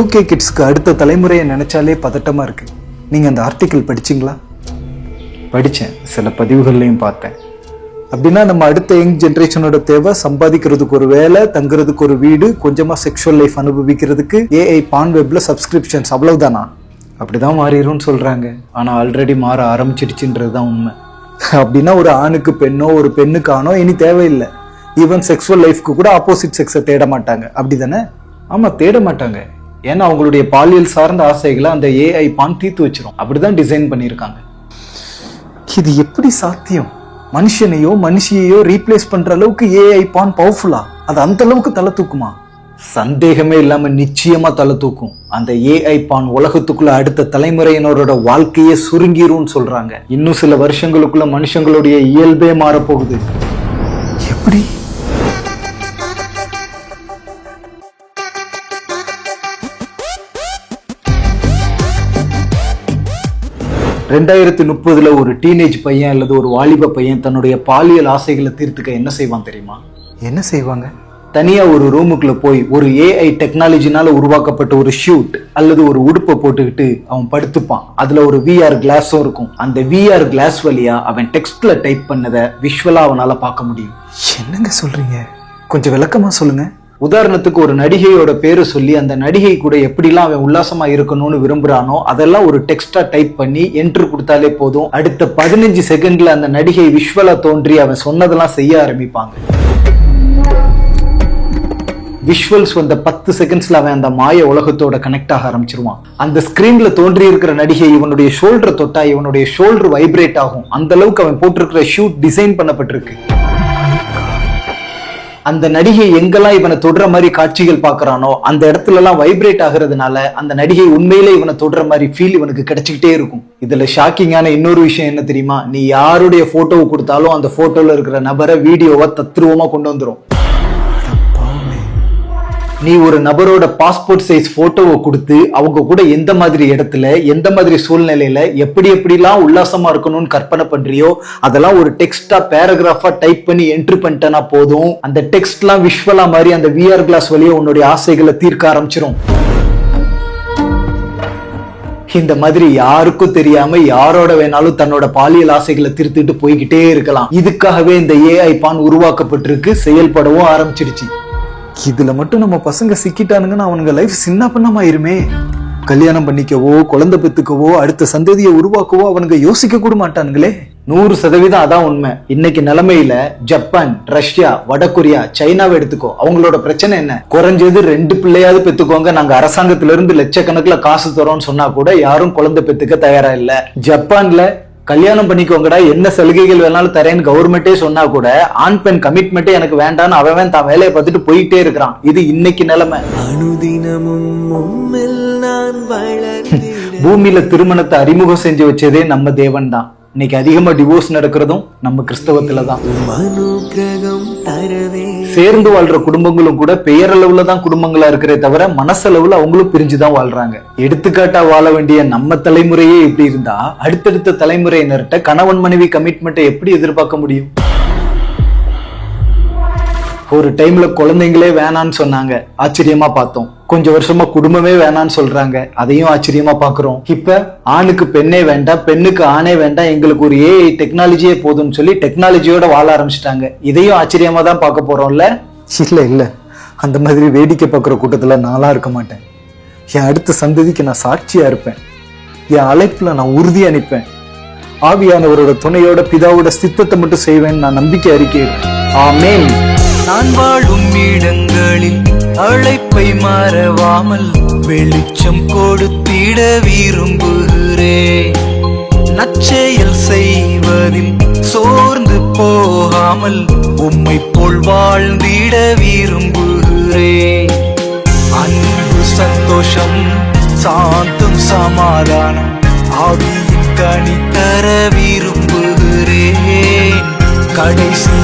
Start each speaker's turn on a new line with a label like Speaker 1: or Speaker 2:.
Speaker 1: Two K கிட்ஸ்க்கு அடுத்த தலைமுறையை நினைச்சாலே பதட்டமா இருக்கு. நீங்க அந்த ஆர்டிக்கிள் படிச்சீங்களா? படித்தேன் சில பதிவுகள்லையும் பார்த்தேன். அப்படின்னா நம்ம அடுத்த யங் ஜென்ரேஷனோட தேவை சம்பாதிக்கிறதுக்கு ஒரு வேலை தங்குறதுக்கு ஒரு வீடு கொஞ்சமா செக்ஷுவல் லைஃப் அனுபவிக்கிறதுக்கு ஏஐ பான் வெப்பில் சப்ஸ்கிரிப்ஷன்ஸ் அவ்வளவுதானா? அப்படிதான் மாறிடும்னு சொல்றாங்க. ஆனால் ஆல்ரெடி மாற ஆரம்பிச்சிடுச்சுன்றது தான் உண்மை. அப்படின்னா ஒரு ஆணுக்கு பெண்ணோ ஒரு பெண்ணுக்கு ஆணோ இனி தேவையில்லை. ஈவன் செக்ஷுவல் லைஃப்க்கு கூட ஆப்போசிட் செக்ஸை தேட மாட்டாங்க. அப்படி தானே ஆமாம் தேட மாட்டாங்க. ஏன்னா அவங்களுடைய பாலியல் சார்ந்த ஆசைகளை அந்த ஏஐ பான் தீர்த்து வச்சிரும். அப்படிதான் டிசைன் பண்ணியிருக்காங்க. இது எப்படி சாத்தியம்? மனுஷனையோ மனுஷியையோ ரீப்ளேஸ் பண்ற அளவுக்கு ஏஐ பான் பவர்ஃபுல்லா அது அந்த அளவுக்கு தலை தூக்குமா? சந்தேகமே இல்லாம நிச்சயமா தலை தூக்கும். அந்த ஏஐ பான் உலகத்துக்குள்ள அடுத்த தலைமுறையினரோட வாழ்க்கையே சுருங்கிரும்னு சொல்றாங்க. இன்னும் சில வருஷங்களுக்குள்ள மனுஷங்களுடைய இயல்பே மாறப்போகுது. எப்படி? ரெண்டாயிரத்தி முப்பதுல ஒரு டீனேஜ் பையன் அல்லது ஒரு வாலிப பையன் தன்னுடைய பாலியல் ஆசைகளை தீர்த்துக்க என்ன செய்வான் தெரியுமா? என்ன செய்வாங்க? தனியா ஒரு ரூமுக்குள்ள போய் ஒரு ஏஐ டெக்னாலஜினால உருவாக்கப்பட்ட ஒரு ஷூட் அல்லது ஒரு உடுப்பை போட்டுக்கிட்டு அவன் படுத்துப்பான். அதுல ஒரு விஆர் கிளாஸும் இருக்கும். அந்த விஆர் கிளாஸ் வழியா அவன் டெக்ஸ்ட்ல டைப் பண்ணதை விஷுவலா அவனால பார்க்க முடியும். என்னங்க சொல்றீங்க? கொஞ்சம் விளக்கமா சொல்லுங்க. உதாரணத்துக்கு ஒரு நடிகையோட பேரை சொல்லி அந்த நடிகை கூட எப்படிலாம் அவன் உல்லாசமா இருக்கணும்னு விரும்புறானோ அதெல்லாம் ஒரு டெக்ஸ்டா டைப் பண்ணி என்ட்ரு கொடுத்தாலே போதும். அடுத்த பதினஞ்சு செகண்ட்ல அந்த நடிகை விஷுவலா தோன்றி அவன் சொன்னதெல்லாம் செய்ய ஆரம்பிப்பாங்க. விஷுவல்ஸ் வந்த பத்து செகண்ட்ஸ்ல அவன் அந்த மாய உலகத்தோட கனெக்ட் ஆக ஆரம்பிச்சிருவான். அந்த ஸ்கிரீன்ல தோன்றி இருக்கிற நடிகை இவனுடைய ஷோல்டர் தொட்டா இவனுடைய ஷோல்டர் வைப்ரேட் ஆகும். அந்த அளவுக்கு அவன் போட்டிருக்கிற ஷூட் டிசைன் பண்ணப்பட்டிருக்கு. அந்த நடிகை எங்கெல்லாம் இவனை தொடுற மாதிரி காட்சிகள் பார்க்குறானோ அந்த இடத்துல எல்லாம் வைப்ரேட் ஆகுறதுனால அந்த நடிகை உண்மையிலே இவனை தொடுற மாதிரி ஃபீல் இவனுக்கு கிடைச்சிக்கிட்டே இருக்கும். இதுல ஷாக்கிங்கான இன்னொரு விஷயம் என்ன தெரியுமா? நீ யாருடைய போட்டோவை கொடுத்தாலும் அந்த போட்டோல இருக்கிற நபரை வீடியோவை தத்ரூபமாக கொண்டு வந்துடும் நீ ஒரு நபரோட பாஸ்போர்ட் சைஸ் போட்டோவை கொடுத்து அவங்க கூட எந்த மாதிரி இடத்துல எந்த மாதிரி சூழ்நிலையில எப்படி எப்படிலாம் உல்லாசமா இருக்கணும்னு கற்பனை பண்றியோ அதெல்லாம் ஒரு டெக்ஸ்டா பேராகிராஃபா டைப் பண்ணி என்ட்ரி பண்ணிட்டேனா போதும். அந்த டெக்ஸ்ட்லாம் விஷுவலா மாதிரி அந்த விஆர் கிளாஸ் வழியே உன்னுடைய ஆசைகளை தீர்க்க ஆரம்பிச்சிரும். இந்த மாதிரி யாருக்கும் தெரியாம யாரோட வேணாலும் தன்னோட பாலியல் ஆசைகளை திருத்திட்டு போய்கிட்டே இருக்கலாம். இதுக்காகவே இந்த ஏஐ பான் உருவாக்கப்பட்டிருக்கு செயல்படவும் ஆரம்பிச்சிருச்சு இதுல மட்டும் நம்ம பசங்க சிக்கிட்டானுங்கன்னா அவனுங்க லைஃப் சின்ன பண்ணமாயிருமே கல்யாணம் பண்ணிக்கவோ குழந்தை பெத்துக்கவோ அடுத்த சந்ததியை உருவாக்கவோ அவனுங்க யோசிக்க கூட மாட்டானுங்களே. நூறு சதவீதம் அதான் உண்மை. இன்னைக்கு நிலைமையில ஜப்பான் ரஷ்யா வடகொரியா சைனாவை எடுத்துக்கோ. அவங்களோட பிரச்சனை என்ன? குறைஞ்சது ரெண்டு பிள்ளையாவது பெத்துக்கோங்க. நாங்க அரசாங்கத்திலிருந்து லட்சக்கணக்கில் காசு தரோம்னு சொன்னா கூட யாரும் குழந்தை பெத்துக்க தயாரா இல்ல. ஜப்பான்ல கல்யாணம் பண்ணிக்கோங்கடா என்ன சலுகைகள் வேணாலும் தரேன்னு கவர்மெண்டே சொன்னா கூட ஆண் பெண் கமிட்மெண்ட்டே எனக்கு வேண்டாம்னு அவன் தான் வேலையை பார்த்துட்டு போயிட்டே இருக்கிறான். இது இன்னைக்கு நிலைமை.
Speaker 2: அனுதினமும்
Speaker 1: பூமியில திருமணத்தை அறிமுகம் செஞ்சு வச்சதே நம்ம தேவன் தான். இன்னைக்கு அதிகமா டிவோர்ஸ் நடக்கிறதும் நம்ம கிறிஸ்தவத்துல தான் சேர்ந்து வாழ்ற குடும்பங்களும் கூட பெயரளவுல தான் குடும்பங்களா இருக்கிறே தவிர மனசளவுல அவங்களும் பிரிஞ்சுதான் வாழ்றாங்க. எடுத்துக்காட்டா வாழ வேண்டிய நம்ம தலைமுறையே இப்படி இருந்தா அடுத்தடுத்த தலைமுறையினர்கிட்ட கணவன் மனைவி கமிட்மெண்ட்டை எப்படி எதிர்பார்க்க முடியும்? ஒரு டைம்ல குழந்தைங்களே வேணான்னு சொன்னாங்க. ஆச்சரியமா பார்த்தோம். கொஞ்ச வருஷமா குடும்பமே வேணான்னு சொல்றாங்க. அதையும் ஆச்சரியமா பாக்குறோம். இப்ப ஆணுக்கு பெண்ணே வேண்டாம் பெண்ணுக்கு ஆணே வேண்டாம் எங்களுக்கு ஒரு ஏஐ டெக்னாலஜியே போதும்னு சொல்லி டெக்னாலஜியோட வாழ ஆரம்பிச்சிட்டாங்க. இதையும் ஆச்சரியமா தான் பார்க்க போறோம்ல? இல்ல இல்ல. அந்த மாதிரி வேடிக்கை பார்க்குற கூட்டத்தில் நான்லாம் இருக்க மாட்டேன். என் அடுத்த சந்ததிக்கு நான் சாட்சியாக இருப்பேன். என் அழைப்பில் நான் உறுதி நிற்பேன் ஆவியானவரோட துணையோட பிதாவோட சித்தத்தை மட்டும் செய்வேன் நான் நம்பிக்கை அறிக்கையிடுறேன். ஆமேன்.
Speaker 2: நான் வாழும் இடங்களில் அழைப்பை மறவாமல் வெளிச்சம் கொடுத்திட விரும்புகிறேன் நச்செயல் செய்வதில் சோர்ந்து போகாமல் உம்மை போல் வாழ்ந்திட விரும்புகிறேன் அன்பு சந்தோஷம் சாந்தம் சமாதானம் ஆவியின் கனி தர விரும்புகிறேன். கடைசி